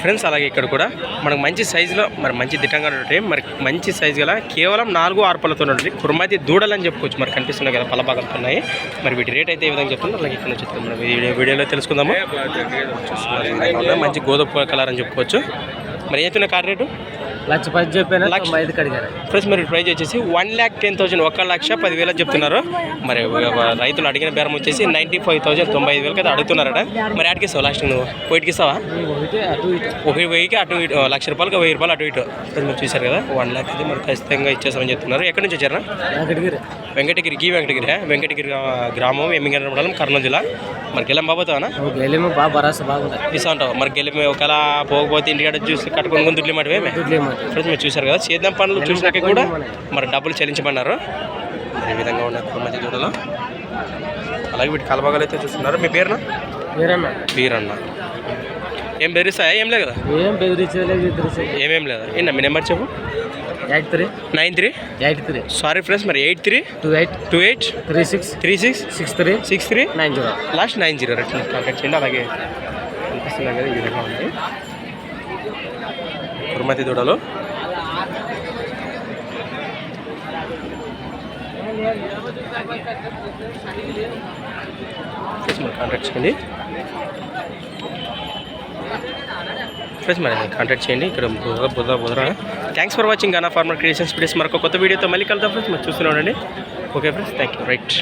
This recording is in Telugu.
ఫ్రెండ్స్ అలాగే ఇక్కడ కూడా మనకు మంచి సైజులో మరి మంచి దిట్టంగా ఉంటాయి మరి మంచి సైజు గల కేవలం నాలుగు ఆరు పళ్ళతో ఉంటుంది కుర్మాతి దూడలు అని చెప్పుకోవచ్చు. మరి కనిపిస్తున్నాయి కదా పళ్ళ భాగంతో ఉన్నాయి. మరి వీటి రేట్ అయితే ఏ విధంగా చెప్తున్నారు? అలాగే ఇక్కడ నుంచి చెప్తాం మనం వీడియో వీడియోలో తెలుసుకుందాము. మంచి గోధుమ కలర్ అని చెప్పుకోవచ్చు. మరి ఏంతున్న కార్ రేటు? లక్ష పది చెప్పాను? లక్ష. ఫ్రెండ్స్ మరి ప్రైజ్ వచ్చేసి వన్ ల్యాక్ టెన్ థౌసండ్ ఒక లక్ష పదివేలు అని చెప్తున్నారు. మరి రైతులు అడిగిన బేరం వచ్చేసి నైంటీ ఫైవ్ థౌసండ్ తొంభై ఐదు వేలకి అయితే అడుగుతున్నారట. మరి ఆడికి ఇస్తావు లాస్ట్ నువ్వు? పోయిట్కి ఇస్తావా? ఒకటి అటు ఇటు. ఒక వెయ్యికి అటు ఇటు లక్ష రూపాయలకి వెయ్యి రూపాయలు అటు ఇటు. మీరు చూశారు కదా వన్ ల్యాక్ అయితే మరి ఖచ్చితంగా ఇచ్చేస్తామని చెప్తున్నారు. ఎక్కడి నుంచి వచ్చారా వెంకటగిరి. వెంకటగిరి గీ వెంకటగిరి వెంకటగిరి గ్రా- గ్రామం ఎమ్మిగండ్ర మండలం కర్నూలు జిల్లా. మరి గెలం బాబోతావా గెలిమి బాగా బాగుంది. ఇస్తా ఉంటావు మరి గెలి ఒకవేళ పోకపోతే ఇంటికాడ చూసి కట్టుకొని ముందు దుడ్లు మాట దుడ్లేమో ఫ్రెండ్స్ మీరు చూశారు కదా. సేద్యం పనులు చూసినాక కూడా మరి డబ్బులు చెల్లించమన్నారు. మరి ఈ విధంగా ఉన్నారు మంచి దూడలో అలాగే వీటి కలబగలు అయితే చూస్తున్నారు. మీ పేరున? వేరన్నా. వీరన్న. ఏం బెదిరిస్తాయా? ఏం లేదు కదా? ఏం బెదిరించలేదు ఏమేం లేదా? ఏంటన్నా మీ నెంబర్ చెప్పు. Eight three. Nine three. Eight three. Sorry friends మరి eight three. Two eight. Two eight. Three six. Three six. Six three. Six three. Nine zero. Last nine zero. Rett. Contact చేయండి. అలాగే. కనిపిస్తున్నాయి కదా ఈ విధంగా ఉంది. కుర్మతి దూడలు. మరి కాంటాక్ట్ చేయండి. ఫ్రెండ్స్ మరి కాంటాక్ట్ చేయండి. ఇక్కడ బుధ బుధ బుధరా. Thanks for watching Gana farmer creations please మరొక కొత్త వీడియోతో మళ్ళీ కలుద్దాం ఫ్రెండ్స్ మరి చూస్తూనే ఉండండి. Okay friends thank you right